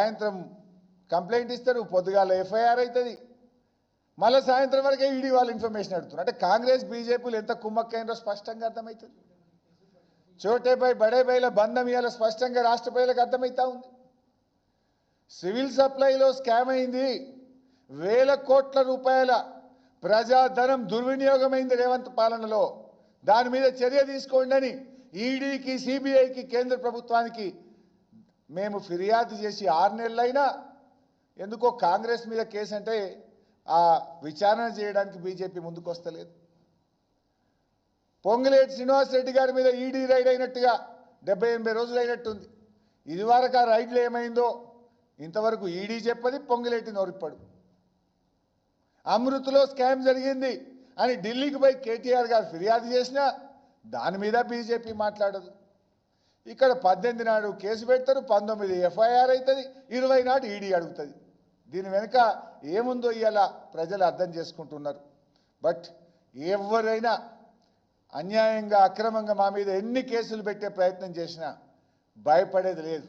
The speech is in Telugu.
సాయంత్రం కంప్లైంట్ ఇస్తారు పొద్దుగాల ఎఫ్ఐఆర్ అవుతుంది. మళ్ళీ సాయంత్రం వరకే ఈడీ వాళ్ళు ఇన్ఫర్మేషన్ అడుగుతున్నారు. అంటే కాంగ్రెస్ బీజేపీలు ఎంత కుమ్మక్కైనరో స్పష్టంగా అర్థమవుతుంది. చోటే బై బడే బంధం ఇవాళ స్పష్టంగా రాష్ట్ర ప్రజలకు అర్థమవుతా ఉంది. సివిల్ సప్లైలో స్కామ్ అయింది. వేల కోట్ల రూపాయల ప్రజాధనం దుర్వినియోగమైంది రేవంత్ పాలనలో. దాని మీద చర్య తీసుకోండి అని ఈడీకి సిబిఐకి కేంద్ర ప్రభుత్వానికి మేము ఫిర్యాదు చేసి ఆరు నెలలైనా ఎందుకో కాంగ్రెస్ మీద కేసు అంటే ఆ విచారణ చేయడానికి బీజేపీ ముందుకు వస్తలేదు పొంగులేటి శ్రీనివాసరెడ్డి గారి మీద ఈడీ రైడ్ అయినట్టుగా డెబ్బై ఎనభై రోజులు అయినట్టుంది ఇదివరకు ఆ రైడ్లో ఏమైందో ఇంతవరకు ఈడీ చెప్పది పొంగులేటి నోరిప్పడు. అమృత్లో స్కామ్ జరిగింది అని ఢిల్లీకి పోయి కేటీఆర్ గారు ఫిర్యాదు చేసినా దాని మీద బీజేపీ మాట్లాడదు. ఇక్కడ పద్దెనిమిది నాడు కేసు పెడతారు పంతొమ్మిది ఎఫ్ఐఆర్ అవుతుంది ఇరవై నాడు ఈడీ అడుగుతుంది. దీని వెనుక ఏముందో ఇవాళ ప్రజలు అర్థం చేసుకుంటున్నారు. బట్ ఎవరైనా అన్యాయంగా అక్రమంగా మా మీద ఎన్ని కేసులు పెట్టే ప్రయత్నం చేసినా భయపడేది లేదు.